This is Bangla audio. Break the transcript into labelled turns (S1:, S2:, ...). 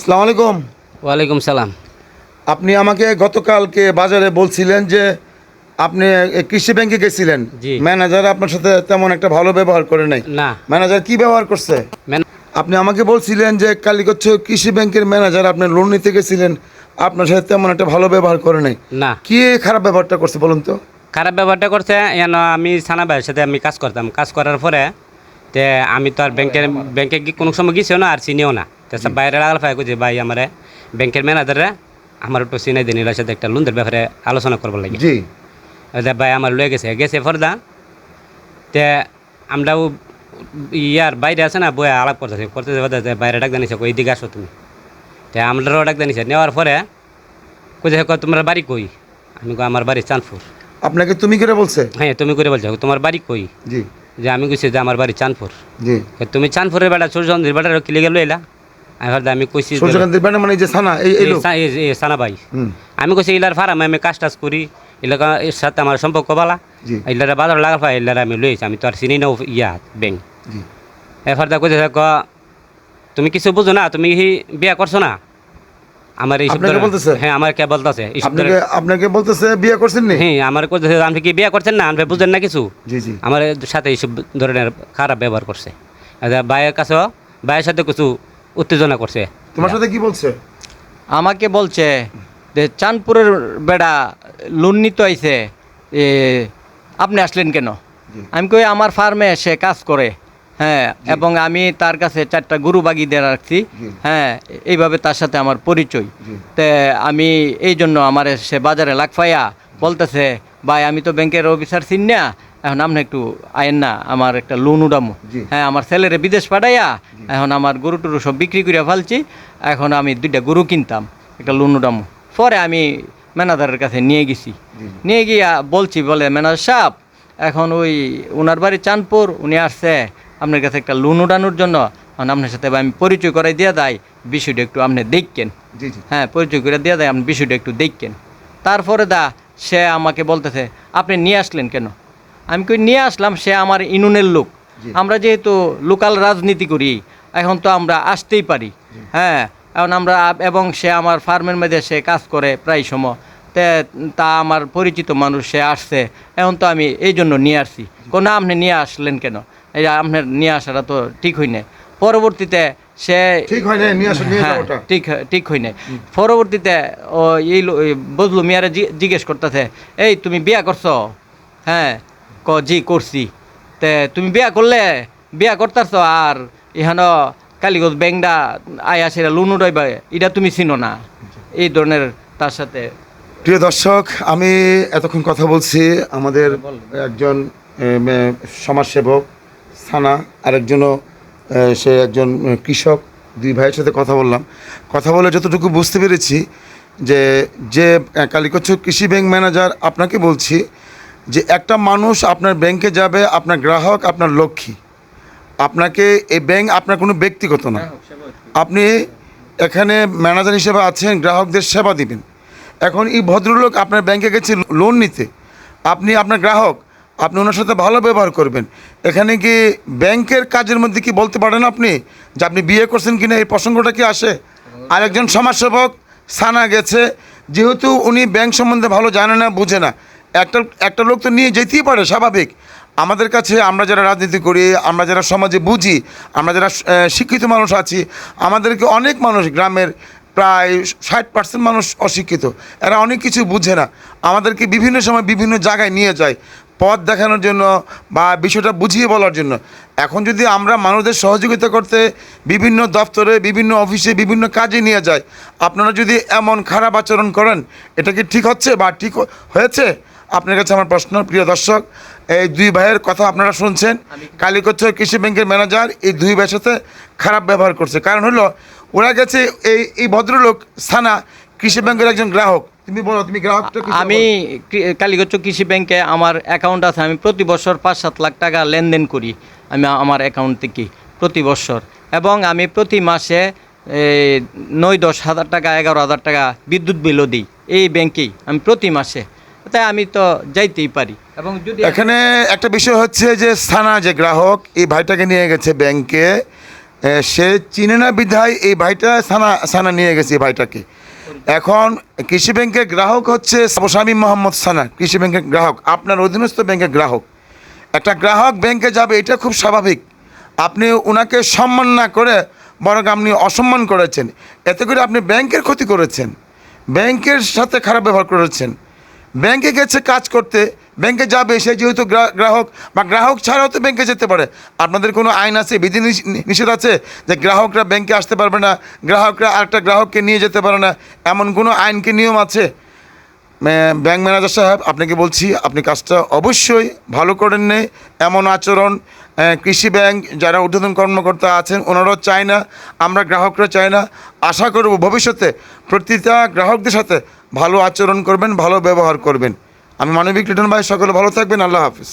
S1: আসসালামু আলাইকুম।
S2: ওয়ালাইকুম সালাম।
S1: আপনি আমাকে গতকালকে বাজারে বলছিলেন যে আপনি কৃষি ব্যাংকে গেছিলেন।
S2: জি।
S1: ম্যানেজার আপনার সাথে তেমন একটা ভালো ব্যবহার করে নাই।
S2: না।
S1: ম্যানেজার কি ব্যবহার করছে? আপনি আমাকে বলছিলেন যে কালীগচ্ছ কৃষি ব্যাংকের ম্যানেজার আপনি লোন নিতে গেছিলেন আপনার সাথে তেমন একটা ভালো ব্যবহার করে নাই।
S2: না।
S1: কি খারাপ ব্যবহারটা করছে বলুন তো?
S2: খারাপ ব্যবহারটা করছে যেন আমি সানা ভাইয়ের সাথে আমি কাজ করতাম। কাজ করার পরে তে আমি তো আর ব্যাংকের ব্যাংকে গি- কোনো সময় গেছিও না আর চিনিও না। তো সব বাইরে লাগাল ফাই যে ভাই আমার ব্যাংকের ম্যানেজারে আমার একটু চিনাই দিন এর সাথে একটা লোনদের ব্যাপারে আলোচনা করবার লাগে
S1: জি
S2: ভাই আমার লয়ে গেছে গেছে ফরদা তে আমরাও ইয়ার বাইরে আছে না বইয়া আলাপ করতেছে করতেছে করতেছে বাইরে ডাক জানিছে কই দিকে আসো তুমি তে আমরাও ডাক জানিছে নেওয়ার পরে দেখো তোমার বাড়ি কই আমি কই আমার বাড়ি চাঁদপুর
S1: আপনাকে তুমি করে বলছে
S2: হ্যাঁ তুমি করে বলছো তোমার বাড়ি কই
S1: জি
S2: যে আমি কইছি যে আমার বাড়ি চাঁদপুর
S1: জি
S2: তুমি চাঁদপুরের বেড়া সূর্যচন্দ্রের বেড়া কিলে গেল এলা আমি ভাবছি আমি কইছি
S1: সূর্যকান্তের ব্যান্ড মানে যে সানা এই এই
S2: সানা ভাই। আমি কইছি ইলার ফার্ম আমি কাজ টাজ করি। এলাকা এর সাথে আমার সম্পর্ক বালা ইলারা বাজার লাগার পাই ইলারা আমি লইছি। আমি তো আর চিনি না ইয়া ব্যাংক। এরপর দা কইছে ক তুমি কিছু বুঝো না? তুমি বিয়া করছ না? আমার এই
S1: আপনাকে বলতেছে?
S2: হ্যাঁ আমার কে বলতেছে?
S1: আপনাকে আপনাকে বলতেছে বিয়ে করছেন নি?
S2: হ্যাঁ আমার কইতেছে আপনি কি বিয়া করছেন না? আপনি বুঝেন না কিছু?
S1: জি জি।
S2: আমার সাথে এইসব ধরনের খারাপ ব্যবহার করছে। আর ভাইয়ের কাছেও ভাইয়ের সাথে কিছু উত্তেজনা করছে।
S1: তোমার সাথে কি বলছে?
S3: আমাকে বলছে যে চাঁদপুরের বেড়া লোন নিতে আইছে আপনি আসলেন কেন? আমি কই আমার ফার্মে সে কাজ করে হ্যাঁ এবং আমি তার কাছে চারটা গরু বাগি দিয়ে রাখছি হ্যাঁ এইভাবে তার সাথে আমার পরিচয়। তে আমি এই জন্য আমার সে বাজারে লাখফাইয়া বলতেছে ভাই আমি তো ব্যাংকের অফিসার চিন না এখন আপনি একটু আয়েন না আমার একটা লোন উঠামো।
S1: জি।
S3: হ্যাঁ আমার ছেলেরে বিদেশ পাঠাইয়া এখন আমার গরু টরু সব বিক্রি করে ফেলছি। এখন আমি দুইটা গরু কিনতাম একটা লোন উঠামো। পরে আমি ম্যানেজারের কাছে নিয়ে গেছি। নিয়ে গিয়া বলছি বলে ম্যানেজার সাহেব এখন ওই ওনার বাড়ি চাঁদপুর উনি আসছে। আপনার কাছে একটা লোন উঠানোর জন্য। এখন আপনার সাথে আমি পরিচয় করাই দিয়ে দেয় বিষয়টা একটু আপনি দেখকেন হ্যাঁ পরিচয় করে দিয়ে দেয় আপনি বিষয়টা একটু দেখকেন তারপরে দা সে আমাকে বলতেছে আপনি নিয়ে আসলেন কেন? আমি কই নিয়ে আসলাম সে আমার ইনুনের লোক। আমরা যেহেতু লোকাল রাজনীতি করি এখন তো আমরা আসতেই পারি। হ্যাঁ এখন আমরা এবং সে আমার ফার্মের মধ্যে সে কাজ করে প্রায় সময়। তে তা আমার পরিচিত মানুষ সে আসছে। এখন তো আমি এই জন্য নিয়ে আসছি। কোনো আপনি নিয়ে আসলেন কেন? এই আপনার নিয়ে আসাটা তো ঠিক হয় না পরবর্তীতে সে
S1: ঠিক হয় নাই নিয়ে আসো নিয়ে
S3: হ্যাঁ, ঠিক ঠিক হই নাই। পরবর্তীতে ও এই বজলু মিয়ারে জিজ্ঞেস করতেছে এই তুমি বিয়া করছ? হ্যাঁ ক জি করছি। তে তুমি বিয়া করলে বিয়া করতেছ আর এখানে কালীগঞ্জ ব্যাংকটা আয়া সেরা লুন উঠাইবা এটা তুমি চিনো না। এই ধরনের তার সাথে।
S1: প্রিয় দর্শক আমি এতক্ষণ কথা বলছি আমাদের একজন সমাজসেবক সানা আরেকজনও সে একজন কৃষক দুই ভাইয়ের সাথে কথা বললাম। কথা বলে যতটুকু বুঝতে পেরেছি যে যে কালীকচ্ছ কৃষি ব্যাংক ম্যানেজার আপনাকে বলছি যে একটা মানুষ আপনার ব্যাংকে যাবে আপনার গ্রাহক আপনার লক্ষ্মী। আপনাকে এই ব্যাংক আপনার কোনো ব্যক্তিগত না। আপনি এখানে ম্যানেজার হিসেবে আছেন গ্রাহকদের সেবা দিবেন। এখন এই ভদ্রলোক আপনার ব্যাংকে গেছে লোন নিতে। আপনি আপনার গ্রাহক আপনি ওনার সাথে ভালো ব্যবহার করবেন। এখানে কি ব্যাংকের কাজের মধ্যে কি বলতে পারেন আপনি? যে আপনি বিয়ে করছেন কিনা, এই প্রসঙ্গটা কি আসে? আরেকজন সমাজসেবক সানা গেছে, যেহেতু উনি ব্যাংক সম্বন্ধে ভালো জানে না, বুঝে না। একটা একটা লোক তো নিয়ে যেতেই পারে, স্বাভাবিক। আমাদের কাছে আমরা যারা রাজনীতি করি, আমরা যারা সমাজে বুঝি, আমরা যারা শিক্ষিত মানুষ আছি, আমাদেরকে অনেক মানুষ গ্রামের প্রায় ষাট পার্সেন্ট মানুষ অশিক্ষিত। এরা অনেক কিছু বুঝে না। আমাদেরকে বিভিন্ন সময় বিভিন্ন জায়গায় নিয়ে যায়। পথ দেখানোর জন্য বা বিষয়টা বুঝিয়ে বলার জন্য। এখন যদি আমরা মানুষদের সহযোগিতা করতে বিভিন্ন দপ্তরে বিভিন্ন অফিসে বিভিন্ন কাজে নিয়ে যাই আপনারা যদি এমন খারাপ আচরণ করেন এটা কি ঠিক হচ্ছে বা ঠিক হয়েছে? আপনার কাছে আমার প্রশ্ন প্রিয় দর্শক এই দুই ভাইয়ের কথা আপনারা শুনছেন। কালীকচ্ছ কৃষি ব্যাংকের ম্যানেজার এই দুই ভাইয়ের সাথে খারাপ ব্যবহার করছে। কারণ হলো ওরা গেছে এই এই ভদ্রলোক সানা কৃষি ব্যাংকের একজন গ্রাহক। তুমি বলো তুমি গ্রাহকটা
S3: আমি কৃ- কালীগচ্ছ কৃষি ব্যাংকে আমার অ্যাকাউন্ট আছে আমি প্রতি বছর পাঁচ সাত লাখ টাকা লেনদেন করি। আমি আমার অ্যাকাউন্ট থেকে প্রতি বছর। এবং আমি প্রতি মাসে নয় দশ হাজার টাকা এগারো হাজার টাকা বিদ্যুৎ বিলও দিই এই ব্যাংকেই আমি প্রতি মাসে। তাই আমি তো যাইতেই পারি। এবং যদি
S1: এখানে একটা বিষয় হচ্ছে যে সানা যে গ্রাহক এই ভাইটাকে নিয়ে গেছে ব্যাংকে সে চিনে না বিধায় এই ভাইটা সানা সানা নিয়ে গেছে এই ভাইটাকে। এখন কৃষি ব্যাংকের গ্রাহক হচ্ছে স্বামী মোহাম্মদ সানা, কৃষি ব্যাংকের গ্রাহক। আপনার অধীনস্থ ব্যাংকের গ্রাহক। একটা গ্রাহক ব্যাংকে যাবে, এটা খুব স্বাভাবিক। আপনি ওনাকে সম্মান না করে বরং আপনি অসম্মান করেছেন। এতে করে আপনি ব্যাংকের ক্ষতি করেছেন। ব্যাংকের সাথে খারাপ ব্যবহার করেছেন। ব্যাংকে গেছে কাজ করতে, ব্যাংকে যাবে, সে যেহেতু গ্রাহক, বা গ্রাহক ছাড়াও তো ব্যাংকে যেতে পারে। আপনাদের কোনো আইন আছে, বিধি নিষ- নিষেধ আছে যে গ্রাহকরা ব্যাংকে আসতে পারবে না, গ্রাহকরা আরেকটা গ্রাহককে নিয়ে যেতে পারে না, এমন কোনো আইনকে নিয়ম আছে? ব্যাংক ম্যানেজার সাহেব, আপনাকে বলছি, আপনি কাজটা অবশ্যই ভালো করেন নেই এমন আচরণ কৃষি ব্যাংক যারা ঊর্ধ্বতন কর্মকর্তা আছেন, ওনারাও চায় না, আমরা গ্রাহকরা চাই না। আশা করব ভবিষ্যতে প্রতিটা গ্রাহকদের সাথে ভালো আচরণ করবেন, ভালো ব্যবহার করবেন। আমি মানবিক রিটার্ন ভাই, সকলে ভালো থাকবেন, আল্লাহ হাফিজ।